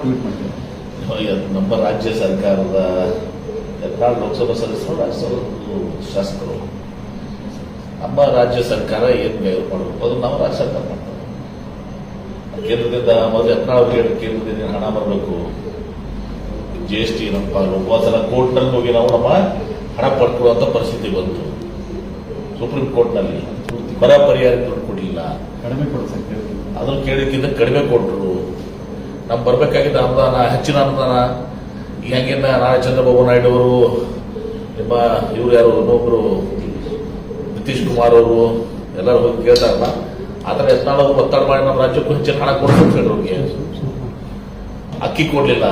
Tweet ಮಾಡಿದ್ದಾರೆ ಇದು ನಮ್ಮ ರಾಜ್ಯ ಸರ್ಕಾರದ ಯತ್ನಾಳ್ ಲೋಕಸಭಾ ಸದಸ್ಯರು ರಾಜ್ಯಸಭಾ ಶಾಸಕರು. ನಮ್ಮ ರಾಜ್ಯ ಸರ್ಕಾರ ಏನು ಮಾಡಬೇಕು? ಅದು ನಮ್ಮ ರಾಜ್ಯ ಸರ್ಕಾರ ಮಾಡ್ತಾರೆ ಕೇಂದ್ರದಿಂದ ಮೊದಲು ಯತ್ನಾಳ್ ಅವ್ರಿಗೆ ಕೇಂದ್ರದಿಂದ ಹಣ ಬರಬೇಕು? ಜಿ ಎಸ್ ಟಿ ನಮ್ಮ ಪಾಲು ಸಲ ಕೋರ್ಟ್ನಲ್ಲಿ ಹೋಗಿ ನಾವು ನಮ್ಮ ಹಣ ಪಡ್ಕೊಳ್ಳುವಂಥ ಪರಿಸ್ಥಿತಿ ಬಂತು. ಸುಪ್ರೀಂ ಕೋರ್ಟ್ನಲ್ಲಿ ಬರ ಪರಿಹಾರ ದುಡ್ಡು ಕೊಡಲಿಲ್ಲ. ಕಡಿಮೆ ಕೊಡ್ತಾರೆ ಅದನ್ನು ಕೇಳಿದ್ಕಿಂತ ಕಡಿಮೆ ಕೊಟ್ಟರು ನಮ್ಗೆ ಬರಬೇಕಾಗಿದ್ದ ಅನುದಾನ, ಹೆಚ್ಚಿನ ಅನುದಾನ, ಈ ಹೆಂಗೇನ ನಾಳೆ ಚಂದ್ರಬಾಬು ನಾಯ್ಡು ಅವರು, ನಿಮ್ಮ ಇವ್ರು ಯಾರು, ಇನ್ನೊಬ್ರು ನಿತೀಶ್ ಕುಮಾರ್ ಅವರು, ಎಲ್ಲರೂ ಹೋಗಿ ಕೇಳ್ತಾರಲ್ಲ ಆದರೆ ಯತ್ನಾಳ್ ಅವರು ಒತ್ತಡ ಮಾಡಿ ನಮ್ಮ ರಾಜ್ಯಕ್ಕೂ ಹೆಚ್ಚಿನ ಹಣ ಕೊಡ್ಬೇಕು ಹೇಳಿ ಅವ್ರಿಗೆ. ಅಕ್ಕಿ ಕೊಡ್ಲಿಲ್ಲ.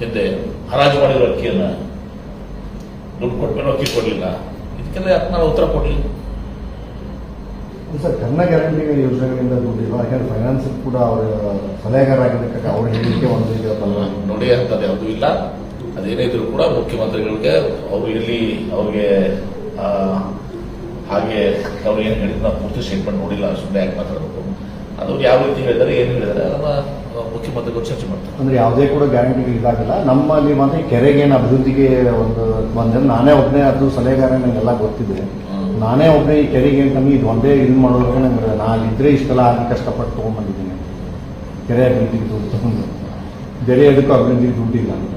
ಹಿಂದೆ ಹರಾಜು ಮಾಡಿದ್ರು ಅಕ್ಕಿಯನ್ನ. ದುಡ್ಡು ಕೊಟ್ಮೇಲೆ ಅಕ್ಕಿ ಕೊಡ್ಲಿಲ್ಲ. ಇದಕ್ಕೆಲ್ಲ ಯತ್ನಾಳ್ ಉತ್ತರ ಕೊಡ್ಲಿಲ್ಲ. ಸರ್ ಕನ್ನ ಗ್ಯಾರಂಟಿ ಯೋಜನೆಗಳಿಂದ ದುಡ್ಡಿಲ್ಲ. ಯಾಕಂದ್ರೆ ಫೈನಾನ್ಸ್ ಕೂಡ ಅವರ ಸಲಹೆಗಾರ ಆಗಿದ್ದಕ್ಕೆ ಅವ್ರ ಹೇಳಿಕೆ ಒಂದು ಈಗ ನೋಡಿ ಅಂತದ್ದು ಯಾವುದೂ ಇಲ್ಲ. ಅದೇನೇ ಇದ್ರು ಕೂಡ ಮುಖ್ಯಮಂತ್ರಿಗಳಿಗೆ ಅವರು ಎಲ್ಲಿ ಅವ್ರಿಗೆ ಹಾಗೆ ಅವ್ರು ಏನು ಹೇಳಿದ್ರು ನಾವು ಪೂರ್ತಿ ಸ್ಟೇಟ್ಮೆಂಟ್ ನೋಡಿಲ್ಲ ಸುಮ್ಮನೆ ಯಾಕೆ ಮಾತಾಡಬೇಕು. ಅದು ಯಾವ ರೀತಿ ಹೇಳಿದ್ದಾರೆ ಏನು ಹೇಳಿದ್ದಾರೆ ಅದನ್ನ ಮುಖ್ಯಮಂತ್ರಿಗಳು ಚರ್ಚೆ ಮಾಡ್ತಾರೆ. ಅಂದ್ರೆ ಯಾವುದೇ ಕೂಡ ಗ್ಯಾರಂಟಿಗಳು ಇದಾಗಲ್ಲ. ನಮ್ಮಲ್ಲಿ ಮಾತ್ರ ಕೆರೆಗೆ ಏನು ಅಭಿವೃದ್ಧಿಗೆ ಒಂದು ಬಂದ್ರೆ ನಾನೇ ಒಬ್ಬನೇ ಅದು ಸಲಹೆಗಾರ ನನಗೆಲ್ಲ ಗೊತ್ತಿದೆ. ನಾನೇ ಒಬ್ಬನೇ ಈ ಕೆರೆಗೆ ನಮಗೆ ಇದು ಒಂದೇ ಇದು ಮಾಡೋದಕ್ಕೆ ನಂಗೆ ನಾನು ಇದ್ರೆ ಇಷ್ಟೆಲ್ಲ ಆಗಿ ಕಷ್ಟಪಟ್ಟು ತೊಗೊಂಡ್ಬಂದಿದ್ದೀನಿ. ಕೆರೆ ಅಭಿವೃದ್ಧಿಗೆ ದುಡ್ಡು ತಗೊಂಡು. ಬೇರೆ ಅದಕ್ಕೂ ಅಭಿವೃದ್ಧಿಗೆ ದುಡ್ಡಿಲ್ಲ. ಅಂತ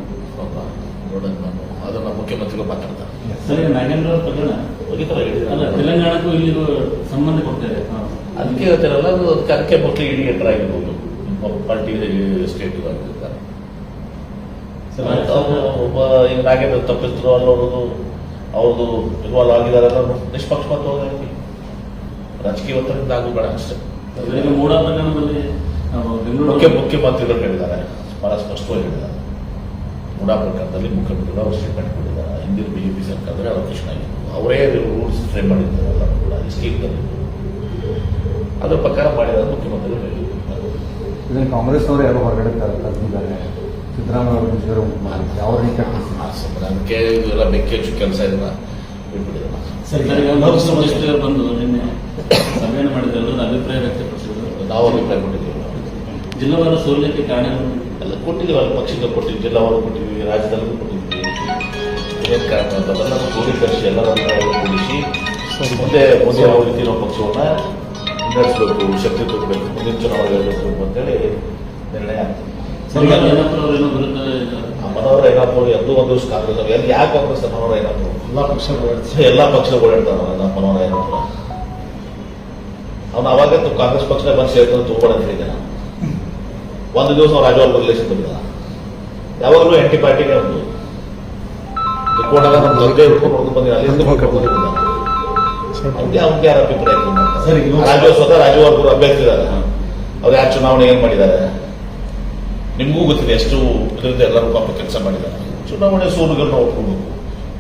ಅದನ್ನ ಮುಖ್ಯಮಂತ್ರಿಗಳು ಮಾತಾಡ್ತಾರೆ. ಸರಿ ನಾಗೇಂದ್ರ ಅವ್ರ ಪ್ರಕರಣ ಹೋಗಿದ್ದಾರೆ ಅಲ್ಲ ತೆಲಂಗಾಣಕ್ಕೂ ಇಲ್ಲಿಗೂ ಸಂಬಂಧ ಕೊಡ್ತಾರೆ. ಅದಕ್ಕೆ ಹೇಳ್ತಾರಲ್ಲ ಅದು ಅದಕ್ಕೆ ಅದಕ್ಕೆ ಮಕ್ಕಳು ಇಂಡಿಕೇಟರ್ ಆಗಿರ್ಬೋದು. ಪಾರ್ಟಿ ಸ್ಟೇಟ್ ಆಗಿರ್ತಾರೆ ಒಬ್ಬ ಈಗ ನಾಗೇಂದ್ರ ತಪ್ಪಿದ್ರು ಅನ್ನೋದು ಅವ್ರದ್ದು ಇನ್ವಾಲ್ವ್ ಆಗಿದ್ದಾರೆ ಅನ್ನೋದು ನಿಷ್ಪಕ್ಷಪಾತವಾಗಿ ರಾಜಕೀಯ ಒತ್ತಡದಿಂದ ಆಗು ಬೇಡ ಅಷ್ಟೇ. ಮುಖ್ಯ ಮುಖ್ಯಮಂತ್ರಿಗಳು ಹೇಳಿದ್ದಾರೆ. ಬಹಳ ಸ್ಪಷ್ಟವಾಗಿ ಹೇಳಿದ್ದಾರೆ. ಮೂಡಾ ಪ್ರಕರಣದಲ್ಲಿ ಮುಖ್ಯಮಂತ್ರಿಗಳು ಅವರು ಸ್ಟೇಟ್ಮೆಂಟ್ ಕೊಟ್ಟಿದ್ದಾರೆ ಹಿಂದಿನ ಬಿಜೆಪಿ ಸರ್ಕಾರದಲ್ಲಿ ಅವರು ಕೃಷ್ಣ ಆಗಿತ್ತು ಅವರೇ ರೂಲ್ಸ್ ಫ್ರೇಮ್ ಮಾಡಿದ್ದಾರೆ. ಕೂಡ ಈ ಸ್ಕೀಮ್ದಲ್ಲಿ ಅದರ ಪ್ರಕಾರ ಮಾಡಿದ್ದಾರೆ ಮುಖ್ಯಮಂತ್ರಿಗಳು ಹೇಳಿದ್ದಾರೆ ಕಾಂಗ್ರೆಸ್ನವರು ಯಾರು ಹೊರಗಡೆ ತಂದಿದ್ದಾರೆ ಸಿದ್ದರಾಮಯ್ಯ ಅವರು ಉಂಟು ಮಾಡಿ ಯಾವ ರೀತಿ ಆ ಸುಮ್ಮನೆ ಅದಕ್ಕೆ ಇದೆಲ್ಲ ಬೆಕ್ಕಿ ಹಚ್ಚು ಕೆಲಸ ಇಲ್ಲ. ಸರ್. ಲೋಕಸಭಾ ಸದಸ್ಯರು ಬಂದು ನಿನ್ನೆ ಸಭೆಯನ್ನು ಮಾಡಿದ್ರು. ಎಲ್ಲರೂ ಅಭಿಪ್ರಾಯ ವ್ಯಕ್ತಪಡಿಸಿದ್ರು. ನಾವು ಅಭಿಪ್ರಾಯ ಕೊಟ್ಟಿದ್ದೀವಿ. ಜಿಲ್ಲಾವಾರು ಸೌಲಭ್ಯಕ್ಕೆ ಕಾರಣ ಎಲ್ಲ ಕೊಟ್ಟಿದ್ದೀವಿ ಅಲ್ಲಿ ಪಕ್ಷಕ್ಕೆ ಕೊಟ್ಟಿದ್ದೀವಿ ಜಿಲ್ಲಾವಾರು ಕೊಟ್ಟಿದ್ದೀವಿ ರಾಜ್ಯದಲ್ಲೂ ಕೊಟ್ಟಿದ್ದೀವಿ. ಏನು ಕಾರಣ ಅಂತಂದ್ರೆ ಕ್ರೋಢೀಕರಿಸಿ ಎಲ್ಲರನ್ನ ಕೂಡಿಸಿ ಮುಂದೆ ಮೋದಿ ಯಾವ ರೀತಿ ನಾವು ಪಕ್ಷವನ್ನ ಮುನ್ನಡೆಸಬೇಕು ಶಕ್ತಿ ತುಂಬಬೇಕು ಮುಂದಿನ ಚುನಾವಣೆ ಅಂತೇಳಿ ನಿರ್ಣಯ ಆಗ್ತದೆ. ಅವರು ಒಂದು ದಿವಸ ಕಾಂಗ್ರೆಸ್ ಅವ್ರು ಎಲ್ಲಿ ಯಾಕೆ ಕಾಂಗ್ರೆಸ್ ಮನೋಹರ ಏನಪ್ಪರು ಎಲ್ಲ ಪಕ್ಷಗಳು ಎಲ್ಲ ಮನೋಹರ ಏನಪ್ಪರ ಅವನು ಅವಾಗ ಕಾಂಗ್ರೆಸ್ ಪಕ್ಷ ಬಂದು ಸೇರ್ಕೊಂಡು ತುಂಬಾ ಅಂತ ಹೇಳಿದ್ದೆ ನಾನು ಒಂದು ದಿವಸ ಅವ್ರು ರಾಜವಾಲ್ ರಿಲೇಷನ್ ಬಂದಿಲ್ಲ ಯಾವಾಗಲೂ ಎಂಟಿ ಪಾರ್ಟಿಗೆ ಒಂದು. ತಿಳ್ಕೊಂಡಾಗ ನಮ್ಮ ದೊಡ್ಡ ಹಿಡ್ಕೊಂಡು ಹೊಡ್ಕೊಂಡು ಬಂದಿಲ್ಲ ಅಲ್ಲಿಂದ ಕರ್ಕೊಂಡು ಬಂದಿಲ್ಲ ಅವ್ರಿಗೆ ಅವ್ರಿಗೆ ಯಾರು ಅಭಿಪ್ರಾಯ ಸರಿ, ಇವಾಗ- ರಾಜು ಸ್ವತಃ ರಾಜವರ್ಗರು ಅಭ್ಯರ್ಥಿ ಇದ್ದಾರೆ ಅವ್ರು ಯಾರು ಚುನಾವಣೆ ಏನ್ ಮಾಡಿದ್ದಾರೆ? ನಿಮಗೂ ಗೊತ್ತಿದೆ ಎಷ್ಟು ಇದರಿಂದ ಎಲ್ಲರೂ ಪಾಪ ಕೆಲಸ ಮಾಡಿದ್ದಾರೆ. ಚುನಾವಣೆ ಸೋಲುಗಳನ್ನ ಒಪ್ಕೊಳ್ಬೇಕು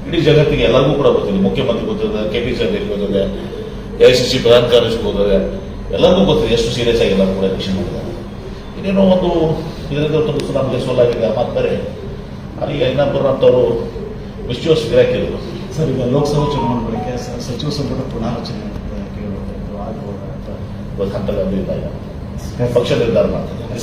ಇಡೀ ಜಗತ್ತಿಗೆ ಎಲ್ಲರಿಗೂ ಕೂಡ ಗೊತ್ತಿದೆ. ಮುಖ್ಯಮಂತ್ರಿ ಗೊತ್ತಿದೆ ಕೆ ಪಿ ಸಿ ಗೊತ್ತಿದೆ ಎ ಐ ಸಿ ಸಿ ಪ್ರಧಾನ ಕಾರ್ಯದರ್ಶಿ ಗೊತ್ತಿದೆ. ಎಲ್ಲರಿಗೂ ಗೊತ್ತಿದೆ ಎಷ್ಟು ಸೀರಿಯಸ್ ಆಗಿ ಎಲ್ಲರೂ ಕೂಡ ಎಲೆಕ್ಷನ್ ಮಾಡಿದ್ದಾರೆ. ಇನ್ನೇನೋ ಒಂದು ಇದರಿಂದ ಒಂದು ಚುನಾವಣೆ ಸೋಲಾಗಿದೆ. ಮಾತಾರೆ ಬೇರೆ ಅಲ್ಲಿ ಐನಾಪುರ ಅಂತವರು ವಿಶ್ವಾಸ ಗಿರಾಕಿದ್ರು ಸರ್ ಈಗ ಲೋಕಸಭಾ ಚುನಾವಣೆ ಬಳಿಕ ಸಚಿವ ಸಂಪುಟ ಪುನಾರಚನೆ ಕೇಳುವಂಥದ್ದು ಆಗಬಹುದು ಅಂತ ಇವತ್ತು ಹಂತದಲ್ಲಿ ಪಕ್ಷ ನಿರ್ಧಾರ ಮಾಡ್ತಾರೆ